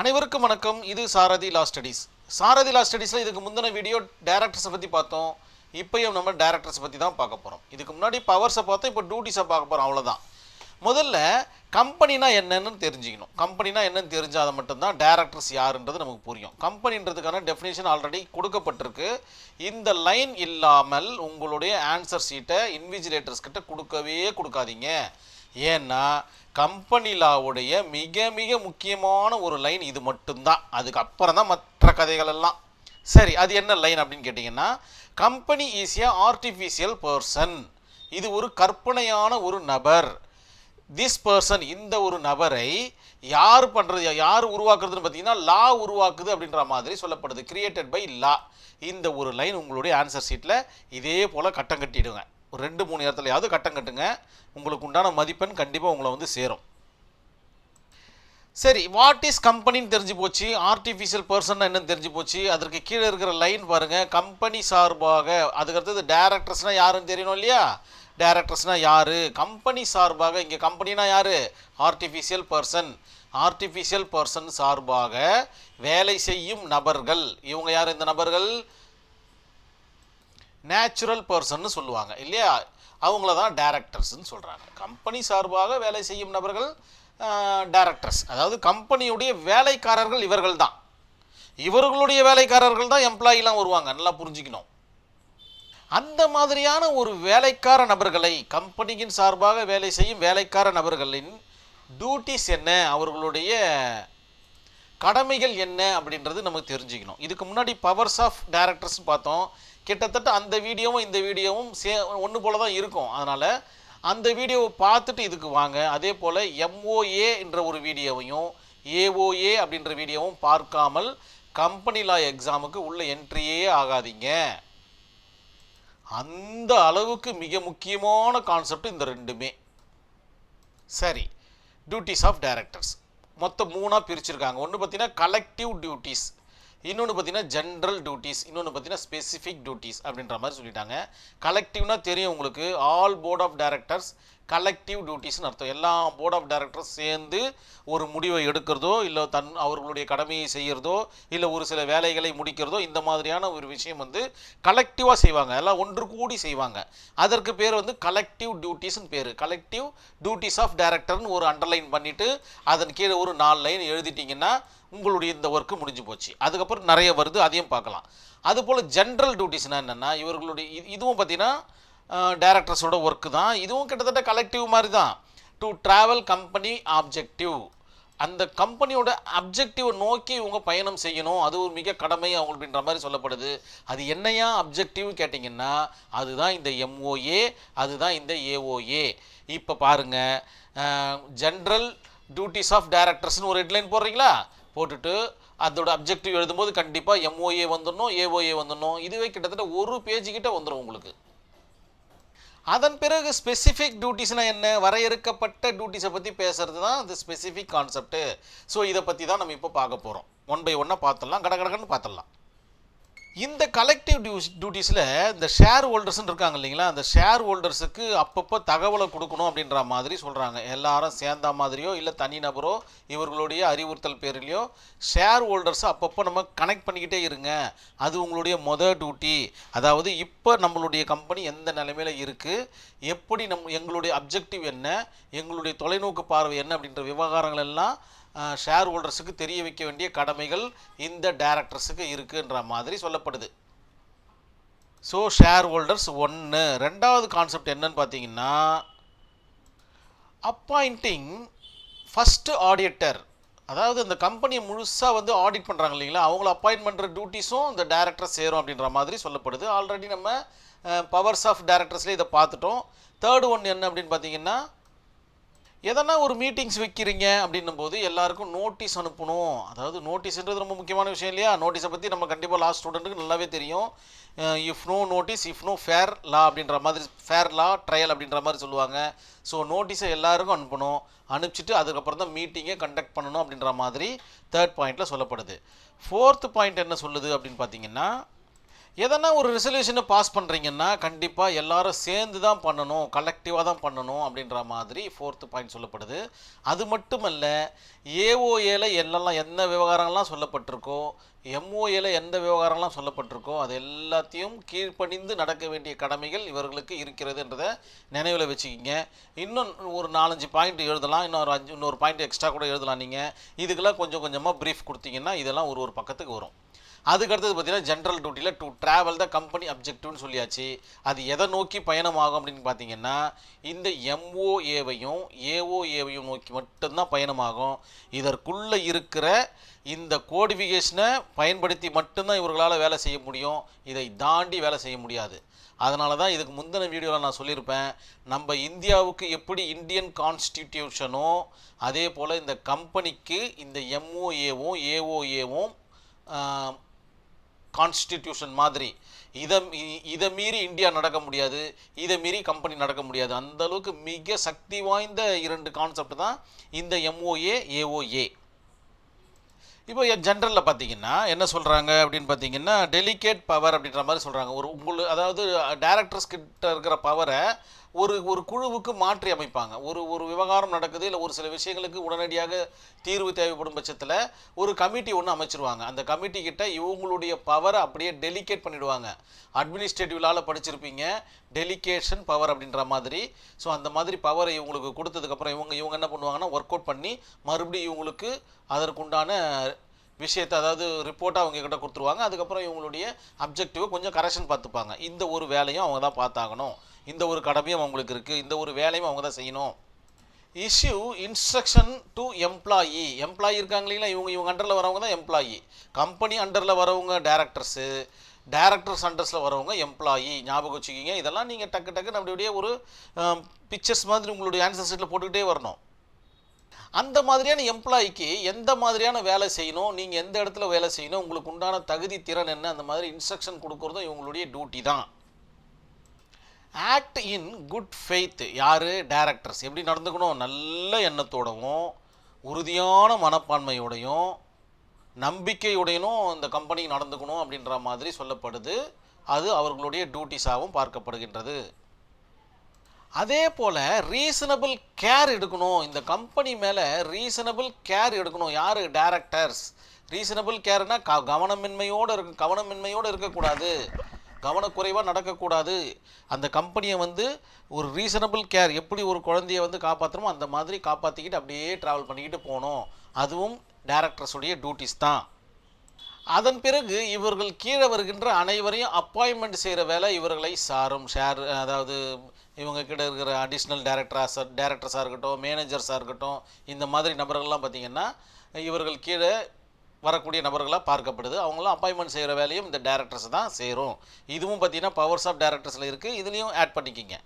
அனைவருக்கும் வணக்கம். இது சாரதி லா ஸ்டடீஸ் சாரதி லா ஸ்டடீஸில் இதுக்கு முந்தின வீடியோ டேரக்டர்ஸை பற்றி பார்த்தோம். இப்போயும் நம்ம டேரக்டர்ஸை பற்றி தான் பார்க்க போகிறோம் இதுக்கு முன்னாடி பவர்ஸை பார்த்தோம் இப்போ டியூட்டிஸை பார்க்க போகிறோம் அவ்வளோதான் முதல்ல கம்பெனினா என்னன்னு தெரிஞ்சுக்கணும். கம்பெனினா என்னன்னு தெரிஞ்சால் அதை மட்டும்தான் டேரக்டர்ஸ் யாருன்றது நமக்கு புரியும். கம்பெனின்றதுக்கான டெஃபினேஷன் ஆல்ரெடி கொடுக்கப்பட்டிருக்கு. இந்த லைன் இல்லாமல் உங்களுடைய ஆன்சர் ஷீட்டை இன்விஜிலேட்டர்ஸ் கிட்ட கொடுக்கவே கொடுக்காதீங்க. ஏன்னா கம்பெனி லாவுடைய மிக மிக முக்கியமான ஒரு லைன் இது மட்டும்தான். அதுக்கப்புறம் தான் மற்ற கதைகள் எல்லாம். சரி அது என்ன லைன் அப்படின்னு கேட்டிங்கன்னா company is a artificial person இது ஒரு கற்பனையான ஒரு நபர். திஸ் பர்சன் இந்த ஒரு நபரை யார் பண்ணுறது யார் உருவாக்குறதுன்னு பார்த்தீங்கன்னா லா உருவாக்குது அப்படின்ற மாதிரி சொல்லப்படுது கிரியேட்டட் பை லா இந்த ஒரு லைன் உங்களுடைய ஆன்சர் ஷீட்டில் இதே போல் கட்டம் கட்டிடுங்க. ஒரு ரெண்டு மூணு இடத்துலையாவது கட்டம் கட்டுங்க. உங்களுக்கு உண்டான மதிப்பெண் கண்டிப்பாக உங்களை வந்து சேரும். சரி வாட் இஸ் கம்பெனின்னு தெரிஞ்சு போச்சு. ஆர்டிஃபிஷியல் பர்சன் என்னன்னு தெரிஞ்சு போச்சு. அதற்கு கீழே இருக்கிற லைன் பாருங்கள் கம்பெனி சார்பாக அதுக்கு அடுத்தது டேரக்டர்ஸ்னால் யாருன்னு தெரியணும் இல்லையா? டேரக்டர்ஸ்னால் யார்? கம்பெனி சார்பாக இங்கே கம்பெனினா யார்? ஆர்டிஃபிஷியல் பர்சன் ஆர்டிஃபிஷியல் பர்சன் சார்பாக வேலை செய்யும் நபர்கள். இவங்க யார் இந்த நபர்கள்? நேச்சுரல் பர்சன்னு சொல்லுவாங்க. இல்லையா? அவங்கள தான் டேரக்டர்ஸ்ன்னு சொல்கிறாங்க கம்பெனி சார்பாக வேலை செய்யும் நபர்கள் டேரக்டர்ஸ் அதாவது கம்பெனியுடைய வேலைக்காரர்கள் இவர்கள் தான் இவர்களுடைய வேலைக்காரர்கள் தான் எம்ப்ளாயிலாம் வருவாங்க. நல்லா புரிஞ்சுக்கணும். அந்த மாதிரியான ஒரு வேலைக்கார நபர்களை கம்பெனியின் சார்பாக வேலை செய்யும் வேலைக்கார நபர்களின் டியூட்டிஸ் என்ன? அவர்களுடைய கடமைகள் என்ன? அப்படின்றது நமக்கு தெரிஞ்சுக்கணும். இதுக்கு முன்னாடி பவர்ஸ் ஆஃப் டேரக்டர்ஸ் பார்த்தோம். கிட்டத்தட்ட அந்த வீடியோவும் இந்த வீடியோவும் சே ஒன்று போல தான் இருக்கும். அதனால் அந்த வீடியோவை பார்த்துட்டு இதுக்கு வாங்க. அதே போல் எம்ஓஏ என்ற ஒரு வீடியோவையும் ஏஓஏ அப்படின்ற வீடியோவும் பார்க்காமல் கம்பெனி லா எக்ஸாமுக்கு உள்ள என்ட்ரியே ஆகாதீங்க. அந்த அளவுக்கு மிக முக்கியமான கான்செப்ட் இந்த ரெண்டுமே. சரி. டியூட்டிஸ் ஆஃப் டைரக்டர்ஸ் மொத்தம் மூணாக பிரிச்சிருக்காங்க. ஒன்று பார்த்தீங்கன்னா கலெக்டிவ் டியூட்டிஸ் இன்னொன்று பார்த்தீங்கன்னா ஜென்ரல் டியூட்டிஸ் இன்னொன்று பார்த்தீங்கன்னா ஸ்பெசிஃபிக் டியூட்டிஸ் அப்படின்ற மாதிரி சொல்லிட்டாங்க. கலெக்டிவ்னா தெரியும் உங்களுக்கு. All board of directors collective டியூட்டிஸ்னு அர்த்தம். எல்லா போர்ட் ஆஃப் டைரக்டர்ஸ் சேர்ந்து ஒரு முடிவை எடுக்கிறதோ இல்லை தன் அவர்களுடைய கடமையை செய்கிறதோ இல்லை ஒரு சில வேலைகளை முடிக்கிறதோ இந்த மாதிரியான ஒரு விஷயம் வந்து கலெக்டிவாக செய்வாங்க. எல்லாம் ஒன்று கூடி செய்வாங்க. அதற்கு பேர் வந்து கலெக்டிவ் டியூட்டிஸ்னு பேர். கலெக்டிவ் டியூட்டிஸ் ஆஃப் டைரக்டர்னு ஒரு அண்டர்லைன் பண்ணிவிட்டு அதன் கீழே ஒரு நாலு லைன் எழுதிட்டிங்கன்னா உங்களுடைய இந்த ஒர்க்கு முடிஞ்சு போச்சு. அதுக்கப்புறம் நிறைய வருது அதையும் பார்க்கலாம். அதுபோல் ஜென்ரல் டியூட்டிஸ்னால் என்னென்னா இவர்களுடைய இது- இதுவும் பார்த்திங்கன்னா டேரக்டர்ஸோட ஒர்க்கு தான். இதுவும் கிட்டத்தட்ட கலெக்டிவ் மாதிரி தான். டு ட்ராவல் கம்பெனி ஆப்ஜெக்டிவ் அந்த கம்பெனியோட அப்ஜெக்டிவை நோக்கி இவங்க பயணம் செய்யணும். அது ஒரு மிக கடமை அவங்க அப்படின்ற மாதிரி சொல்லப்படுது. அது என்னையா அப்ஜெக்டிவ் கேட்டிங்கன்னா அதுதான் இந்த எம்ஓஏ அதுதான் இந்த ஏஓஏ இப்போ பாருங்கள் ஜென்ரல் டியூட்டிஸ் ஆஃப் டைரக்டர்ஸ்னு ஒரு ஹெட்லைன் போடுறீங்களா? போட்டுட்டு அதோட அப்ஜெக்டிவ் எழுதும்போது கண்டிப்பாக எம்ஓஏ வந்துடணும் ஏஓஏ வந்துடணும். இதுவே கிட்டத்தட்ட ஒரு பேஜ் கிட்ட வந்துடும் உங்களுக்கு. அதன் பிறகு ஸ்பெசிஃபிக் டியூட்டிஸ்னால் என்ன? வரையறுக்கப்பட்ட டியூட்டிஸை பற்றி பேசுறது தான் இந்த ஸ்பெசிஃபிக் கான்செப்ட்டு ஸோ இதை பற்றி தான் நம்ம இப்போ பார்க்க போகிறோம் ஒன் பை ஒன்னாக பார்த்துடலாம். கட பார்த்துடலாம். இந்த கலெக்டிவ் டியூஸ் டியூட்டிஸில் இந்த ஷேர் ஹோல்டர்ஸ்ன்னு இருக்காங்க இல்லைங்களா? அந்த ஷேர் ஹோல்டர்ஸுக்கு அப்பப்போ தகவலை கொடுக்கணும் அப்படின்ற மாதிரி சொல்கிறாங்க எல்லாரும் சேர்ந்த மாதிரியோ இல்லை தனிநபரோ இவர்களுடைய அறிவுறுத்தல் பேரிலையோ ஷேர் ஹோல்டர்ஸை அப்பப்போ நம்ம கனெக்ட் பண்ணிக்கிட்டே இருங்க. அது உங்களுடைய மொதல் டியூட்டி அதாவது இப்போ நம்மளுடைய கம்பெனி எந்த நிலைமையில் இருக்குது எப்படி நம் எங்களுடைய அப்ஜெக்டிவ் என்ன? எங்களுடைய தொலைநோக்கு பார்வை என்ன? அப்படின்ற விவகாரங்கள் எல்லாம் ஷேர் ஹோல்டர்ஸுக்கு தெரிய வைக்க வேண்டிய கடமைகள் இந்த டேரக்டர்ஸுக்கு இருக்குன்ற மாதிரி சொல்லப்படுது. ஸோ ஷேர் ஹோல்டர்ஸ் ஒன்று ரெண்டாவது கான்செப்ட் என்னன்னு பார்த்தீங்கன்னா அப்பாயிண்டிங் ஃபஸ்ட்டு ஆடிட்டர் அதாவது இந்த கம்பெனியை முழுசாக வந்து ஆடிட் பண்ணுறாங்க இல்லைங்களா? அவங்கள அப்பாயின்ட் பண்ணுற டியூட்டிஸும் இந்த டேரக்டர் சேரும் அப்படின்ற மாதிரி சொல்லப்படுது. ஆல்ரெடி நம்ம பவர்ஸ் ஆஃப் டேரக்டர்ஸ்லேயே இதை பார்த்துட்டோம். தேர்டு ஒன் என்ன அப்படின்னு பார்த்தீங்கன்னா எதனா ஒரு மீட்டிங்ஸ் வைக்கிறீங்க அப்படின்னும் போது எல்லாருக்கும் நோட்டீஸ் அனுப்பணும். அதாவது நோட்டீஸ்ன்றது ரொம்ப முக்கியமான விஷயம் இல்லையா? நோட்டீஸை பற்றி நம்ம கண்டிப்பாக லா ஸ்டூடெண்ட்டுக்கு நல்லாவே தெரியும். If no notice if no fair law அப்படின்ற மாதிரி ஃபேர் லா ட்ரையல் அப்படின்ற மாதிரி சொல்லுவாங்க. ஸோ நோட்டீஸை எல்லாருக்கும் அனுப்பணும். அனுப்பிச்சிட்டு அதுக்கப்புறம் தான் மீட்டிங்கை கண்டக்ட் பண்ணணும் அப்படின்ற மாதிரி தேர்ட் பாயிண்ட்டில் சொல்லப்படுது. ஃபோர்த்து பாயிண்ட் என்ன சொல்லுது அப்படின்னு பார்த்தீங்கன்னா எதனா ஒரு ரெசல்யூஷனை பாஸ் பண்ணுறீங்கன்னா கண்டிப்பாக எல்லாரும் சேர்ந்து தான் பண்ணணும் கலெக்டிவாக தான் பண்ணணும் அப்படின்ற மாதிரி ஃபோர்த்து பாயிண்ட் சொல்லப்படுது. அது மட்டுமல்ல ஏஓஏல என்னெல்லாம் என்ன விவகாரங்கள்லாம் சொல்லப்பட்டிருக்கோ எம்ஓஏல எந்த விவகாரம்லாம் சொல்லப்பட்டிருக்கோ அது எல்லாத்தையும் கீழ்ப்பணிந்து நடக்க வேண்டிய கடமைகள் இவர்களுக்கு இருக்கிறதுன்றதை நினைவில் வச்சுக்கிங்க. இன்னும் ஒரு நாலஞ்சு பாயிண்ட் எழுதலாம் இன்னொரு அஞ்சு இன்னொரு பாயிண்ட் எக்ஸ்ட்ரா கூட எழுதலாம் நீங்கள் இதுக்கெல்லாம் கொஞ்சம் கொஞ்சமாக ப்ரீஃப் கொடுத்தீங்கன்னா இதெல்லாம் ஒரு ஒரு பக்கத்துக்கு வரும். அதுக்கு அடுத்தது பார்த்தீங்கன்னா ஜென்ரல் டியூட்டியில் டு ட்ராவல் த கம்பெனி அப்ஜெக்டிவ்னு சொல்லியாச்சு. அது எதை நோக்கி பயணமாகும் அப்படின்னு பார்த்தீங்கன்னா இந்த எம்ஓஏவையும் ஏஓஏவையும் நோக்கி மட்டும்தான் பயணமாகும். இதற்குள்ளே இருக்கிற இந்த கோடிஃபிகேஷனை பயன்படுத்தி மட்டும்தான் இவர்களால் வேலை செய்ய முடியும். இதை தாண்டி வேலை செய்ய முடியாது. அதனால தான் இதுக்கு முந்தின வீடியோவில் நான் சொல்லியிருப்பேன் நம்ம இந்தியாவுக்கு எப்படி இந்தியன் கான்ஸ்டிடியூஷனோ அதே போல் இந்த கம்பெனிக்கு இந்த எம்ஓஏவும் ஏஓஏவும் கான்ஸ்டிடியூஷன் மாதிரி. இதை இதை மீறி இந்தியா நடக்க முடியாது. இதை மீறி கம்பெனி நடக்க முடியாது. அந்த அளவுக்கு மிக சக்தி வாய்ந்த இரண்டு கான்செப்ட் தான் இந்த எம்ஓஏ ஏஓஏ இப்போ ஜென்ரலில் பார்த்தீங்கன்னா என்ன சொல்கிறாங்க அப்படின்னு பார்த்தீங்கன்னா டெலிகேட் பவர் அப்படின்ற மாதிரி சொல்கிறாங்க ஒரு உங்களுக்கு அதாவது டேரக்டர்ஸ் கிட்ட இருக்கிற பவரை ஒரு ஒரு குழுவுக்கு மாற்றி அமைப்பாங்க. ஒரு ஒரு விவகாரம் நடக்குது இல்லை ஒரு சில விஷயங்களுக்கு உடனடியாக தீர்வு தேவைப்படும் பட்சத்தில் ஒரு கமிட்டி ஒன்று அமைச்சிருவாங்க. அந்த கமிட்டி கிட்ட இவங்களுடைய பவரை அப்படியே டெலிகேட் பண்ணிடுவாங்க. அட்மினிஸ்ட்ரேட்டிவ்லால் படிச்சிருப்பீங்க டெலிகேஷன் பவர் அப்படின்ற மாதிரி. ஸோ அந்த மாதிரி பவரை இவங்களுக்கு கொடுத்ததுக்கப்புறம் இவங்க இவங்க என்ன பண்ணுவாங்கன்னா ஒர்க் அவுட் பண்ணி மறுபடியும் இவங்களுக்கு அதற்குண்டான விஷயத்தை அதாவது ரிப்போர்ட்டாக அவங்க கிட்ட கொடுத்துருவாங்க. அதுக்கப்புறம் இவங்களுடைய அப்ஜெக்டிவை கொஞ்சம் கரெக்ஷன் பார்த்துப்பாங்க. இந்த ஒரு வேலையும் அவங்க தான் பார்த்தாகணும். இந்த ஒரு கடமையும் அவங்களுக்கு இருக்குது இந்த ஒரு வேலையும் அவங்க தான் செய்யணும். Issue instruction to employee employee இருக்காங்க இல்லைங்களா? இவங்க இவங்க அண்டரில் வரவங்க தான் எம்ப்ளாயி கம்பெனி அண்டரில் வரவங்க டேரக்டர்ஸு டேரக்டர்ஸ் அண்டர்ஸில் வரவங்க எம்ப்ளாயி ஞாபகம் வச்சுக்கிங்க இதெல்லாம் நீங்கள் டக்கு டக்குன்னு நம்மளுடைய அப்படியே ஒரு பிக்சர்ஸ் மாதிரி உங்களுடைய ஆன்சர் சீட்டில் போட்டுக்கிட்டே வரணும். அந்த மாதிரியான எம்ப்ளாய்க்கு எந்த மாதிரியான வேலை செய்யணும் நீங்கள் எந்த இடத்துல வேலை செய்யணும் உங்களுக்கு உண்டான தகுதி திறன் என்ன அந்த மாதிரி இன்ஸ்ட்ரக்ஷன் கொடுக்குறதும் இவங்களுடைய டியூட்டி தான். ஆக்ட் இன் குட் ஃபெய்த் யார்? டேரக்டர்ஸ் எப்படி நடந்துக்கணும்? நல்ல எண்ணத்தோடவும் உறுதியான மனப்பான்மையோடையும் நம்பிக்கையுடையனும் இந்த கம்பெனி நடந்துக்கணும் அப்படின்ற மாதிரி சொல்லப்படுது. அது அவர்களுடைய டியூட்டிஸாகவும் பார்க்கப்படுகின்றது. அதே போல் ரீசனபிள் கேர் எடுக்கணும். இந்த கம்பெனி மேலே ரீசனபிள் கேர் எடுக்கணும். யார்? டேரக்டர்ஸ் ரீசனபிள் கேர்னால் க கவனமின்மையோடு இருக்க கவனமின்மையோடு இருக்கக்கூடாது. கவனக்குறைவாக நடக்கக்கூடாது. அந்த கம்பெனியை வந்து ஒரு ரீசனபிள் கேர் எப்படி ஒரு குழந்தைய வந்து காப்பாற்றுமோ அந்த மாதிரி காப்பாற்றிக்கிட்டு அப்படியே ட்ராவல் பண்ணிக்கிட்டு போகணும். அதுவும் டேரக்டர்ஸுடைய டியூட்டிஸ் தான். அதன் பிறகு இவர்கள் கீழே வருகின்ற அனைவரையும் அப்பாயின்மெண்ட் செய்கிற வேலை இவர்களை சாரும். ஷேர் அதாவது இவங்க கிட்ட இருக்கிற அடிஷ்னல் டேரக்டராக டேரக்டர்ஸாக இருக்கட்டும் மேனேஜர்ஸாக இருக்கட்டும் இந்த மாதிரி நபர்கள்லாம் பார்த்திங்கன்னா இவர்கள் கீழே வரக்கூடிய நபர்களாக பார்க்கப்படுது. அவங்களாம் அப்பாயின்மெண்ட் செய்கிற வேலையும் இந்த டேரக்டர்ஸ் தான் சேரும் இதுவும் பார்த்தீங்கன்னா பவர்ஸ் ஆஃப் டேரக்டர்ஸில் இருக்குது இதுலேயும் ஆட் பண்ணிக்கிங்க.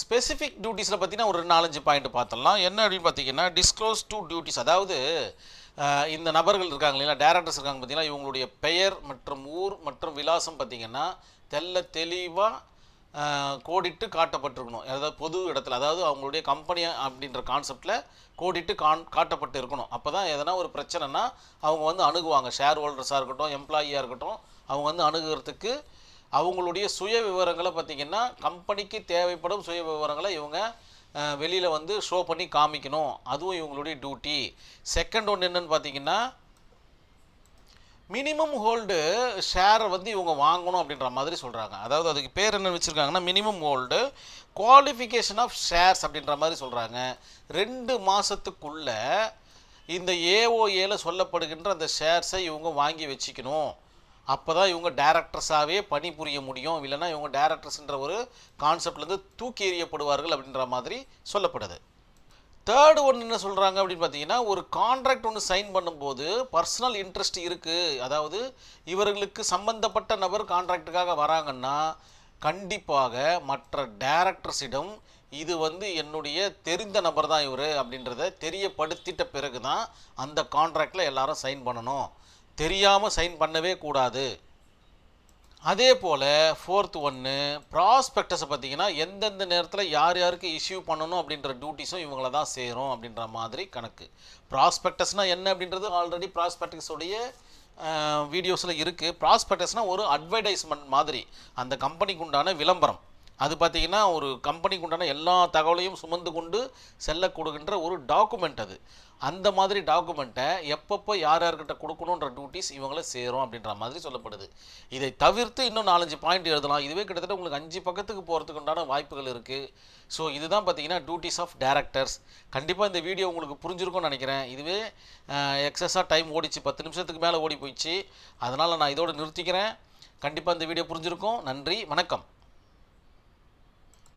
ஸ்பெசிஃபிக் டியூட்டிஸில் பார்த்தீங்கன்னா ஒரு நாலஞ்சு பாயிண்ட் பார்த்துடலாம். என்ன அப்படின்னு பார்த்தீங்கன்னா டிஸ்க்ளோஸ் டூ டியூட்டிஸ் அதாவது இந்த நபர்கள் இருக்காங்க இல்லைங்களா டேரக்டர்ஸ் இருக்காங்க பார்த்தீங்கன்னா இவங்களுடைய பெயர் மற்றும் ஊர் மற்றும் விலாசம் பார்த்தீங்கன்னா தெல்ல தெளிவாக கோடிட்டு காட்டப்பட்டிருக்கணும். அதாவது பொது இடத்துல அதாவது அவங்களுடைய கம்பெனி அப்படின்ற கான்செப்டில் கோடிட்டு கான் காட்டப்பட்டு இருக்கணும். அப்போ தான் எதனா ஒரு பிரச்சனைனா அவங்க வந்து அணுகுவாங்க. ஷேர் ஹோல்டர்ஸாக இருக்கட்டும் எம்ப்ளாயியாக இருக்கட்டும் அவங்க வந்து அணுகிறதுக்கு அவங்களுடைய சுய விவரங்களை பார்த்திங்கன்னா கம்பெனிக்கு தேவைப்படும் சுய விவரங்களை இவங்க வெளியில் வந்து ஷோ பண்ணி காமிக்கணும். அதுவும் இவங்களுடைய டியூட்டி செகண்ட் ஒன்று என்னென்னு பார்த்தீங்கன்னா மினிமம் ஹோல்டு ஷேரை வந்து இவங்க வாங்கணும் அப்படின்ற மாதிரி சொல்கிறாங்க அதாவது அதுக்கு பேர் என்ன வச்சுருக்காங்கன்னா minimum hold qualification of shares அப்படின்ற மாதிரி சொல்கிறாங்க ரெண்டு மாதத்துக்குள்ள இந்த ஏஓஏல சொல்லப்படுகின்ற அந்த ஷேர்ஸை இவங்க வாங்கி வச்சுக்கணும். அப்போ தான் இவங்க டேரக்டர்ஸாகவே பணிபுரிய முடியும். இல்லைன்னா இவங்க டேரக்டர்ஸ்ன்ற ஒரு கான்செப்ட்லேருந்து தூக்கி எறியப்படுவார்கள் அப்படின்ற மாதிரி சொல்லப்படுது. தேர்டு ஒன்று என்ன சொல்கிறாங்க அப்படின்னு பார்த்தீங்கன்னா ஒரு கான்ட்ராக்ட் ஒன்று சைன் பண்ணும்போது பர்சனல் இன்ட்ரெஸ்ட் இருக்குது அதாவது இவர்களுக்கு சம்பந்தப்பட்ட நபர் கான்ட்ராக்டுக்காக வராங்கன்னா கண்டிப்பாக மற்ற டேரக்டர்ஸிடம் இது வந்து என்னுடைய தெரிந்த நபர் தான் இவர் அப்படின்றத தெரியப்படுத்திட்ட பிறகு தான் அந்த கான்ட்ராக்டில் எல்லாரும் சைன் பண்ணணும். தெரியாமல் சைன் பண்ணவே கூடாது. அதே போல் ஃபோர்த் ஒன்று ப்ராஸ்பெக்டஸை பார்த்தீங்கன்னா எந்தெந்த நேரத்தில் யார் யாருக்கு இஷ்யூ பண்ணணும் அப்படின்ற டியூட்டிஸும் இவங்கள தான் சேரும் அப்படின்ற மாதிரி கணக்கு. ப்ராஸ்பெக்டஸ்னால் என்ன அப்படின்றது ஆல்ரெடி ப்ராஸ்பெக்டஸுடைய வீடியோஸில் இருக்குது ப்ராஸ்பெக்டஸ்னால் ஒரு அட்வர்டைஸ்மெண்ட் மாதிரி. அந்த கம்பெனிக்கு உண்டான விளம்பரம். அது பார்த்தீங்கன்னா ஒரு கம்பெனிக்கு உண்டான எல்லா தகவலையும் சுமந்து கொண்டு செல்ல கொடுக்கின்ற ஒரு டாக்குமெண்ட் அது. அந்த மாதிரி டாக்குமெண்ட்டை எப்பப்போ யார் யார்கிட்ட கொடுக்கணுன்ற டியூட்டிஸ் இவங்கள சேரும் அப்படின்ற மாதிரி சொல்லப்படுது. இதை தவிர்த்து இன்னும் நாலஞ்சு பாயிண்ட் எழுதலாம். இதுவே கிட்டத்தட்ட உங்களுக்கு அஞ்சு பக்கத்துக்கு போகிறதுக்கு உண்டான வாய்ப்புகள் இருக்குது ஸோ இதுதான் பார்த்தீங்கன்னா டியூட்டிஸ் ஆஃப் டேரக்டர்ஸ் கண்டிப்பாக இந்த வீடியோ உங்களுக்கு புரிஞ்சிருக்கும்னு நினைக்கிறேன். இதுவே எக்ஸஸாக டைம் ஓடிச்சு பத்து நிமிஷத்துக்கு மேலே ஓடி போயிடுச்சு. அதனால் நான் இதோடு நிறுத்திக்கிறேன். கண்டிப்பாக இந்த வீடியோ புரிஞ்சிருக்கும். நன்றி வணக்கம்.